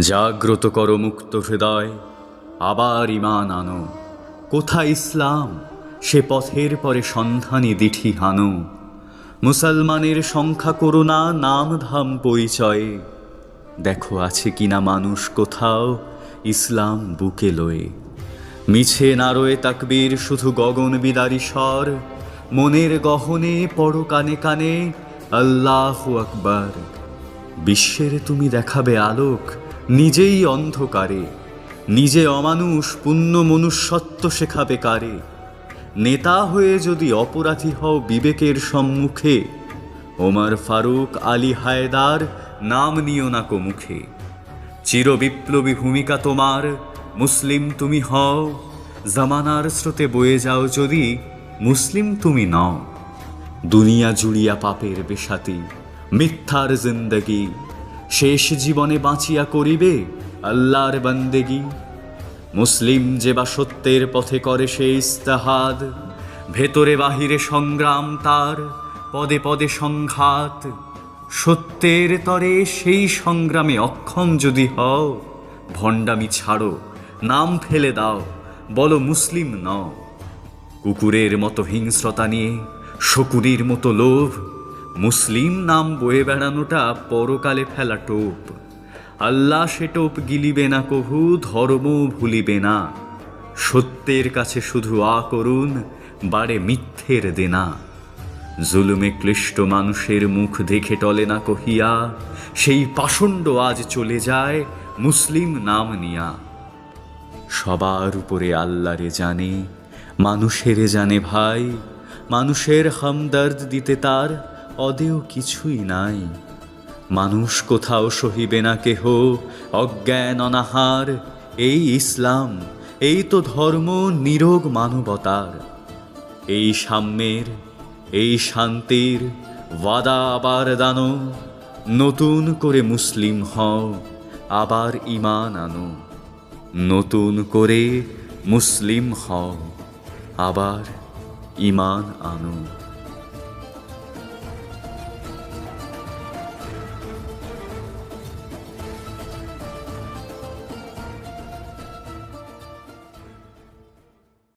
জাগ্রত কর মুক্ত হৃদয়, আবার ইমান আনো। কোথায় ইসলাম? সে পথের পরে সন্ধানী দিঠি হানো। মুসলমানের সংখ্যা করুণা, নাম ধাম পরিচয়ে। দেখো আছে কিনা মানুষ কোথাও ইসলাম বুকে লয়ে। মিছে নারোয় তাকবীর, শুধু গগন বিদারি স্বর। মনের গহনে, পড়ো কানে কানে, আল্লাহ আকবার। বিশ্বের তুমি দেখাবে আলোক নিজেই অন্ধকারে, নিজে অমানুষ পুণ্য মনুষ্যত্ব শেখাবে কারে? নেতা হয়ে যদি অপরাধী হও বিবেকের সম্মুখে, ওমর ফারুক আলী হায়দার নাম নিও না কো মুখে চিরবিপ্লবী ভূমিকা তোমার, মুসলিম তুমি হও। জামানার স্রোতে বয়ে যাও যদি মুসলিম তুমি নও। দুনিয়া জুড়িয়া পাপের বেশাতি, মিথ্যার জিন্দগি শেষ জীবনে বাঁচিয়া করিবে আল্লাহর বন্দেগি। মুসলিম যে বা সত্যের পথে করে সে ইস্তাহাদ, ভেতরে বাহিরে সংগ্রাম তার, পদে পদে সংঘাত। সত্যের তরে সেই সংগ্রামে অক্ষম যদি হও, ভণ্ডামি ছাড়ো, নাম ফেলে দাও, বলো মুসলিম নও। কুকুরের মতো হিংস্রতা নিয়ে শকুরির মতো লোভ মুসলিম নাম বয়ে বেড়ানোটা পরকালে ফেলা টোপ। আল্লাহ সে টোপ গিলিবে না কভু ধর্ম ভুলিবে না। সত্যের কাছে শুধু আ করুন, বাড়ে মিথ্যের দেনা। জুলুমে ক্লিষ্ট মানুষের মুখ দেখে টলে না কহিয়া, সেই পাষণ্ড আজ চলে যায় মুসলিম নাম নিয়া। সবার উপরে আল্লাহরে জানে, মানুষেরে জানে ভাই, মানুষের হামদর্দ দিতে তার অদেও কিছুই নাই। মানুষ কোথাও সহিবে না কেহ। অজ্ঞান অনাহার, এই ইসলাম, এই তো ধর্ম নিরোগ মানবতার। এই সাম্যের, এই শান্তির ওয়াদা আবার দানো। নতুন করে মুসলিম হও, আবার ইমান আনো। নতুন করে মুসলিম হও, আবার ইমান আনো।